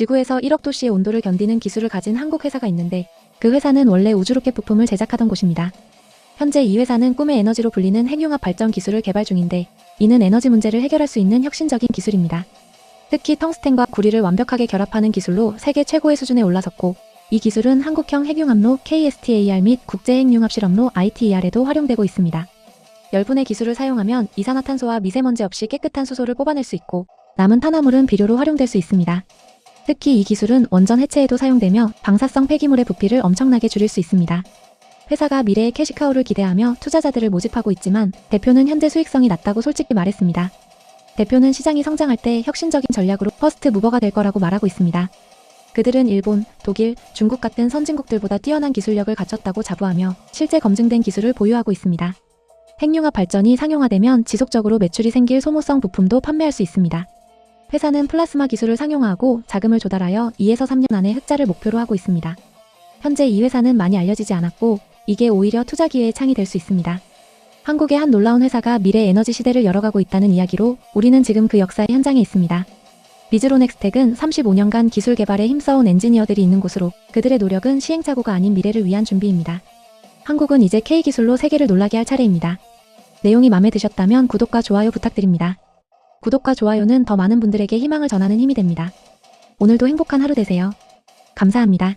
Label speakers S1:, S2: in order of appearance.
S1: 지구에서 1억 도씨의 온도를 견디는 기술을 가진 한국 회사가 있는데 그 회사는 원래 우주로켓 부품을 제작하던 곳입니다. 현재 이 회사는 꿈의 에너지로 불리는 핵융합 발전 기술을 개발 중인데 이는 에너지 문제를 해결할 수 있는 혁신적인 기술입니다. 특히 텅스텐과 구리를 완벽하게 결합하는 기술로 세계 최고의 수준에 올라섰고 이 기술은 한국형 핵융합로 KSTAR 및 국제핵융합 실험로 ITER에도 활용되고 있습니다. 열분의 기술을 사용하면 이산화탄소와 미세먼지 없이 깨끗한 수소를 뽑아낼 수 있고 남은 탄화물은 비료로 활용될 수 있습니다. 특히 이 기술은 원전 해체에도 사용되며 방사성 폐기물의 부피를 엄청나게 줄일 수 있습니다. 회사가 미래의 캐시카우를 기대하며 투자자들을 모집하고 있지만 대표는 현재 수익성이 낮다고 솔직히 말했습니다. 대표는 시장이 성장할 때 혁신적인 전략으로 퍼스트 무버가 될 거라고 말하고 있습니다. 그들은 일본, 독일, 중국 같은 선진국들보다 뛰어난 기술력을 갖췄다고 자부하며 실제 검증된 기술을 보유하고 있습니다. 핵융합 발전이 상용화되면 지속적으로 매출이 생길 소모성 부품도 판매할 수 있습니다. 회사는 플라스마 기술을 상용화하고 자금을 조달하여 2에서 3년 안에 흑자를 목표로 하고 있습니다. 현재 이 회사는 많이 알려지지 않았고 이게 오히려 투자 기회의 창이 될 수 있습니다. 한국의 한 놀라운 회사가 미래 에너지 시대를 열어가고 있다는 이야기로 우리는 지금 그 역사의 현장에 있습니다. 미즈로넥스텍은 35년간 기술 개발에 힘써온 엔지니어들이 있는 곳으로 그들의 노력은 시행착오가 아닌 미래를 위한 준비입니다. 한국은 이제 K기술로 세계를 놀라게 할 차례입니다. 내용이 마음에 드셨다면 구독과 좋아요 부탁드립니다. 구독과 좋아요는 더 많은 분들에게 희망을 전하는 힘이 됩니다. 오늘도 행복한 하루 되세요. 감사합니다.